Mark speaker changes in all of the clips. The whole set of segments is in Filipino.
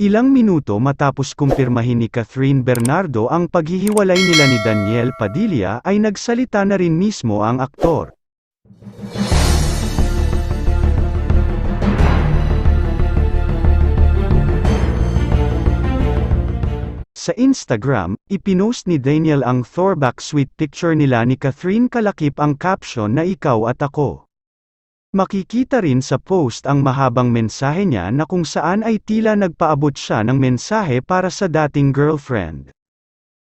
Speaker 1: Ilang minuto matapos kumpirmahin ni Catherine Bernardo ang paghihiwalay nila ni Daniel Padilla ay nagsalita na rin mismo ang aktor. Sa Instagram, ipinost ni Daniel ang throwback sweet picture nila ni Catherine kalakip ang caption na ikaw at ako. Makikita rin sa post ang mahabang mensahe niya na kung saan ay tila nagpaabot siya ng mensahe para sa dating girlfriend.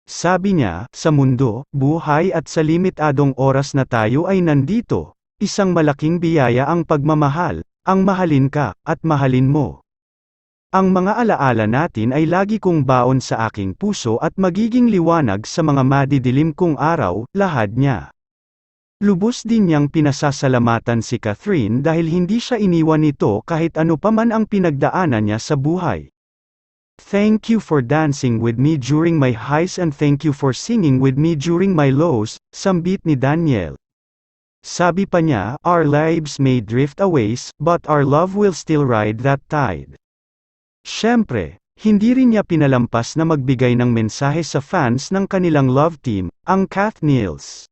Speaker 1: Sabi niya, sa mundo, buhay at sa limitadong oras na tayo ay nandito, isang malaking biyaya ang pagmamahal, ang mahalin ka, at mahalin mo. Ang mga alaala natin ay lagi kong baon sa aking puso at magiging liwanag sa mga madidilim kong araw, lahad niya. Lubos din niyang pinasasalamatan si Catherine dahil hindi siya iniwan nito kahit ano pa man ang pinagdaanan niya sa buhay. Thank you for dancing with me during my highs and thank you for singing with me during my lows, sambit ni Daniel. Sabi pa niya, our lives may drift away, but our love will still ride that tide. Siyempre, hindi rin niya pinalampas na magbigay ng mensahe sa fans ng kanilang love team, ang Kath Niels.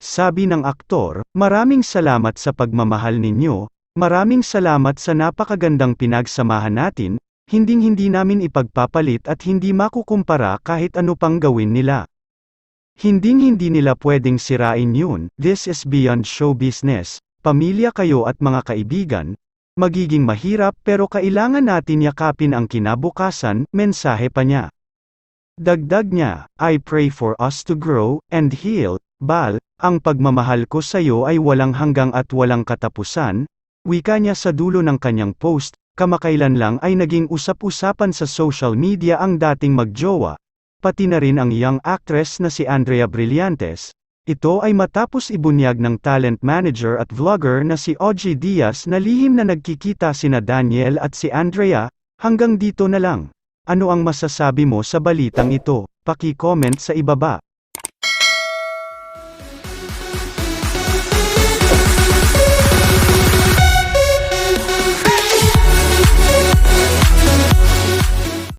Speaker 1: Sabi ng aktor, maraming salamat sa pagmamahal ninyo, maraming salamat sa napakagandang pinagsamahan natin, hinding-hindi namin ipagpapalit at hindi makukumpara kahit ano pang gawin nila. Hinding-hindi nila pwedeng sirain yun, this is beyond show business, pamilya kayo at mga kaibigan, magiging mahirap pero kailangan natin yakapin ang kinabukasan, mensahe pa niya. Dagdag niya, I pray for us to grow, and heal, Bal, ang pagmamahal ko sa iyo ay walang hanggang at walang katapusan, wika niya sa dulo ng kanyang post, kamakailan lang ay naging usap-usapan sa social media ang dating magjowa, pati na rin ang young actress na si Andrea Brillantes. Ito ay matapos ibunyag ng talent manager at vlogger na si Ogie Diaz na lihim na nagkikita sina Daniel at si Andrea, hanggang dito na lang. Ano ang masasabi mo sa balitang ito? Paki-comment sa ibaba.